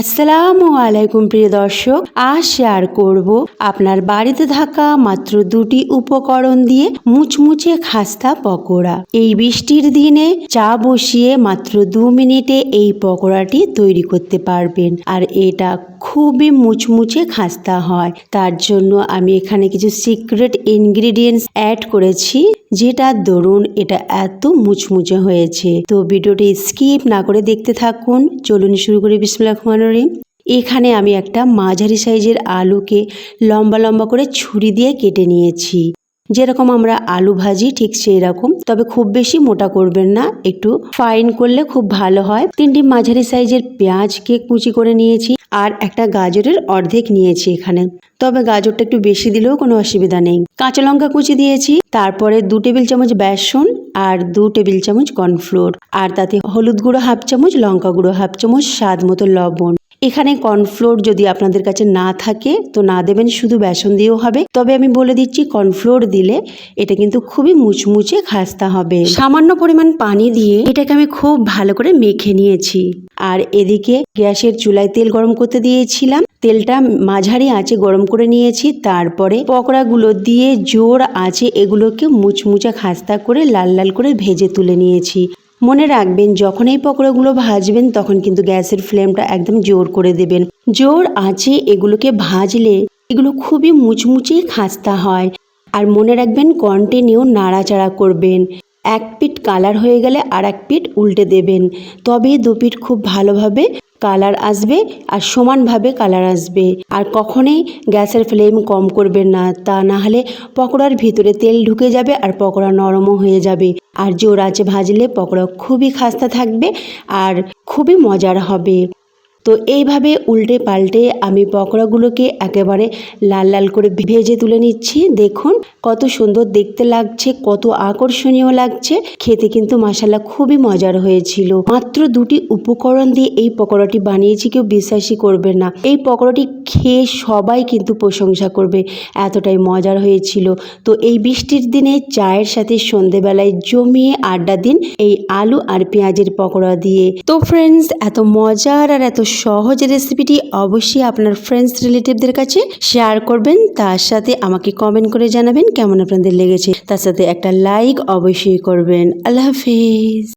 আসসালামু আলাইকুম প্রিয় দর্শক, আজ শেয়ার করব আপনার বাড়িতে থাকা মাত্র দুটি উপকরণ দিয়ে মুচমুচে খাস্তা পকোড়া। এই বৃষ্টির দিনে চা বসিয়ে মাত্র দু মিনিটে এই পকোড়াটি তৈরি করতে পারবেন। আর এটা খুবই মুচমুচে খাস্তা হয়। তার জন্য আমি এখানে কিছু সিক্রেট ইনগ্রিডিয়েন্টস অ্যাড করেছি, যেটা দরুন এটা এত মুচমুচে হয়েছে। তো ভিডিওটি স্কিপ না করে দেখতে থাকুন। চলুন শুরু করি। বিসমুল্লাহ রহিম এখানে আমি একটা মাঝারি সাইজের আলুকে লম্বা লম্বা করে ছুরি দিয়ে কেটে নিয়েছি। যেরকম আমরা আলু ভাজি ঠিক সেই রকম। তবে খুব বেশি মোটা করবেন না, একটু ফাইন করলে খুব ভালো হয়। তিনটি মাঝারি সাইজের পেঁয়াজকে কুচি করে নিয়েছি আর একটা গাজরের অর্ধেক নিয়েছি এখানে। তবে গাজরটা একটু বেশি দিলেও কোনো অসুবিধা নেই। কাঁচা লঙ্কা কুচি দিয়েছি, তারপরে দু টেবিল চামচ বেসন আর দু টেবিল চামচ কর্নফ্লোর, আর তাতে হলুদ গুঁড়ো হাফ চামচ, লঙ্কা গুঁড়ো হাফ চামচ, স্বাদ মতো লবণ। এখানে কর্নফ্লোর যদি আপনাদের কাছে না থাকে, তো না দেবেন, শুধু বেসন দিয়েও হবে। তবে আমি বলে দিচ্ছি, কর্নফ্লোর দিলে এটা কিন্তু খুবই মুচমুচে খাস্তা হবে। সামান্য পরিমাণ পানি দিয়ে এটাকে আমি খুব ভালো করে মেখে নিয়েছি। আর এদিকে গ্যাসের চুলায় তেল গরম করতে দিয়েছিলাম। তেলটা মাঝারি আঁচে গরম করে নিয়েছি, তারপরে পকোড়াগুলো দিয়ে জোর আঁচে এগুলোকে মুচমুচে খাস্তা করে লাল লাল করে ভেজে তুলে নিয়েছি। মনে রাখবেন, যখন এই পকোড়াগুলো ভাজবেন, তখন কিন্তু গ্যাসের ফ্লেমটা একদম জোর করে দেবেন। জোর আঁচে এগুলোকে ভাজলে এগুলো খুবই মুচমুচে খাস্তা হয়। আর মনে রাখবেন, কন্টিনিউ নাড়াচাড়া করবেন। এক পিঠ কালার হয়ে গেলে আর এক পিঠ উল্টে দেবেন। তবে দু পিঠ খুব ভালোভাবে কালার আসবে আর সমানভাবে কালার আসবে। আর কখনোই গ্যাসের ফ্লেম কম করবেন না, তা না হলে পকোড়ার ভিতরে তেল ঢুকে যাবে আর পকোড়া নরমও হয়ে যাবে। আর জোর আঁচে ভাজলে পকোড়া খুবই খাস্তা থাকবে আর খুবই মজার হবে। তো এইভাবে উল্টে পাল্টে আমি পকোড়াগুলোকে একেবারে লাল লাল করে ভেজে তুলে নিচ্ছি। দেখুন, কত সুন্দর দেখতে লাগছে, কত আকর্ষণীয় লাগছে। খেতে কিন্তু মাসালা খুবই মজার হয়েছিল। মাত্র দুটি উপকরণ দিয়ে এই পকোড়াটি বানিয়েছি, কেউ বিশ্বাসই করবে না। এই পকোড়াটি খেয়ে সবাই কিন্তু প্রশংসা করবে, এতটাই মজার হয়েছিল। তো এই বৃষ্টির দিনে চায়ের সাথে সন্ধেবেলায় জমিয়ে আড্ডা দিন এই আলু আর পেঁয়াজের পকোড়া দিয়ে। তো ফ্রেন্ডস এত মজার আর এত সহজ রেসিপিটি অবশ্যই আপনার ফ্রেন্ডস রিলেটিভদের কাছে শেয়ার করবেন। তার সাথে আমাকে কমেন্ট করে জানাবেন কেমন আপনাদের লেগেছে। তার সাথে একটা লাইক অবশ্যই করবেন। আল্লাহ হাফিজ।